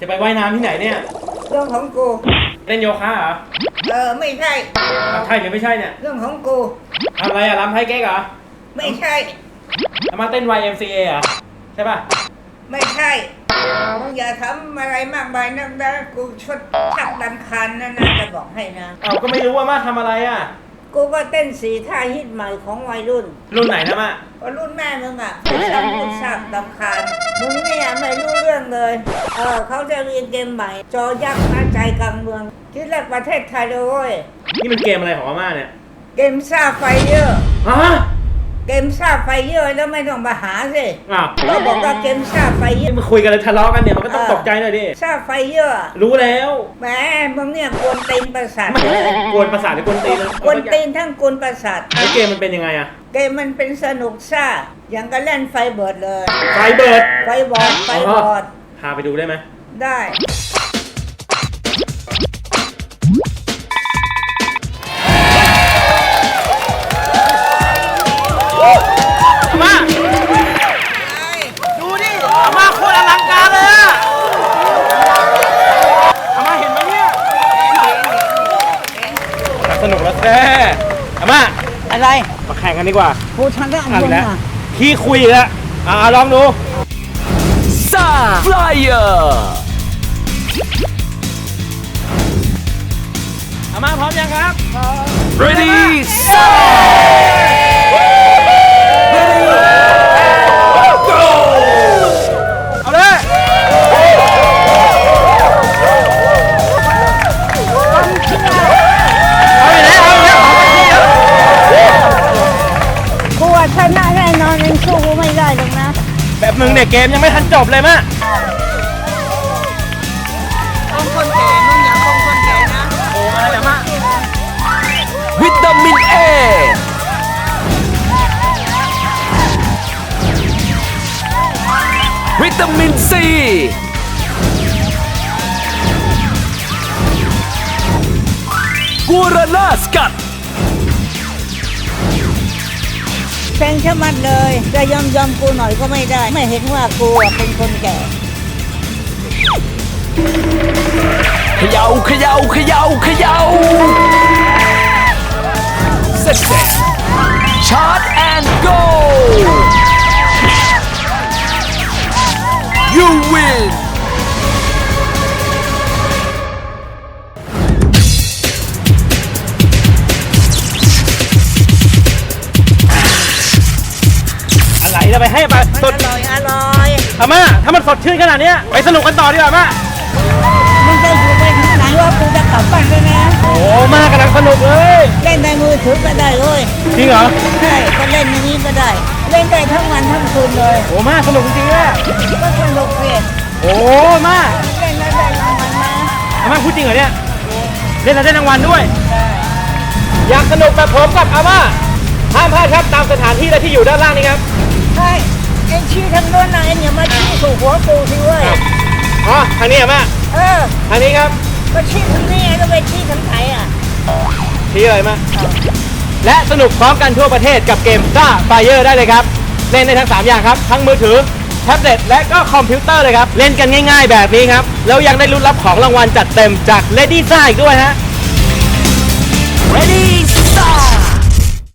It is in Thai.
จะไปว่ายน้ำที่ไหนเนี่ย เรื่องของกู เล่นโยคะเหรอเออไม่ใช่ อะใช่หรือไม่ใช่เนี่ยเรื่องของกู ทำอะไรอะรำไทยเก๊กเหรอไม่ใช่ แล้วมาเต้น YMCA เหรอใช่ป่ะ ไม่ใช่มึงอย่าทำอะไรมากมายนักนะกูชดชักดำคาญนะนะจะบอกให้นะ เอาก็ไม่รู้ว่ามาทำอะไรอะ กูก็เต้นสีท่าฮิตใหม่ของวัยรุ่นรุ่นไหนนะมาก็รุ่นแม่มึงอะไม่ทำไม่ทราบดำคาญมึงเนี่ยไม่รู้เรื่องเลย เออเขาจะเรียนเกมใหม่ จอยักษ์หน้าใจกลางเมือง ที่แรกประเทศไทยเลยเว้ยนี่มันเกมอะไรของอาม่าเนี่ย เกมซ่าไฟเยอร์ฮะ เกมซ่าไฟเยอร์แล้วไม่ต้องมาหาสิอ้าวเราบอกว่าเกมซ่าไฟเยอนี่ร์มาคุยกันเลยทะเลาะกันเนี่ยมันก็ต้องตกใจหน่อยดิ ซ่าไฟเยอร์รู้แล้วแหมมึงเนี่ยกวนตีนประสาทไม่กวนประสาทหรือกวนตีนนะกวนตีนทั้งกวนประสาทแล้วเกมมันเป็นยังไงอะเกมมันเป็นสนุกซ่าอย่างกับเล่นไฟเบิร์ดเลย ไฟเบิร์ดไฟบอร์ดไฟบอร์ดพาไปดูได้ไหมได้ อะไรมาแข่งกันดีกว่ากูทางด้านเอาบอีนกแล้วอะขี้คุยอีกแล้วอ่าลองดูซ่าฟลายเออร์อาม่าพร้อมยังครับ ready ซ่ แบบมึงเนี่ยเกมยังไม่ทันจบเลยมะต้องคนแก่มึงอย่าคงคนแก่นะโอ้มาแล้วมะวิตามินเอวิตามินซีกัวราล่าสกัด เซ็งชะมัดเลยจะยอมยอมกูหน่อยก็ไม่ได้ ไม่เห็นว่ากูเป็นคนแก่เขย่าเขย่าเขย่าเขย่าเสร็จเสร็จชาร์จแอนด์โก you win จะไปให้ไปสอดร่อยอร่อยอาม่าถ้ามันสดชื่นขนาดเนี้ยไปสนุกกันต่อดีกว่าม่ามึงจะอยู่ไปถึงไหนว่ากูจะกลับบ้านแล้วนะโอ้มากำลังสนุกเลยเล่นในมือถือก็ได้เลยจริงเหรอใช่ก็เล่นอย่างนี้ก็ได้ เล่นได้ทั้งวันทั้งคืนเลยโอ้มาสนุกจริงๆเลยก็สนุกเลยโอ้มาเล่นแล้วได้รางวัลนะอาม่าพูดจริงเหรอเนี่ยเล่นแล้วได้รางวัลด้วยอยากสนุกแบบผมกับอาม่าห้ามพลาดครับตามสถานที่และที่อยู่ด้านล่างนี้ครับใช่ เอ็งชี้ทางโน้นนะเอ็งอย่ามาชี้สู่หัวกูสิเว้ยอ๋อทางนี้อาม่าเออทางนี้ครับก็ชี้ทางนี้แล้วไปชี้ทางไหนอะชี้อะไรมาและสนุกพร้อมกันทั่วประเทศกับเกมซ่าไฟเออร์ได้เลยครับ เล่นได้ทั้ง 3 อย่างครับ ทั้งมือถือ แท็บเล็ตและก็คอมพิวเตอร์เลยครับ เล่นกันง่ายๆแบบนี้ครับ แล้วยังได้ลุ้นรับของรางวัลจัดเต็มจาก Lady ซ่าอีกด้วยฮะ ready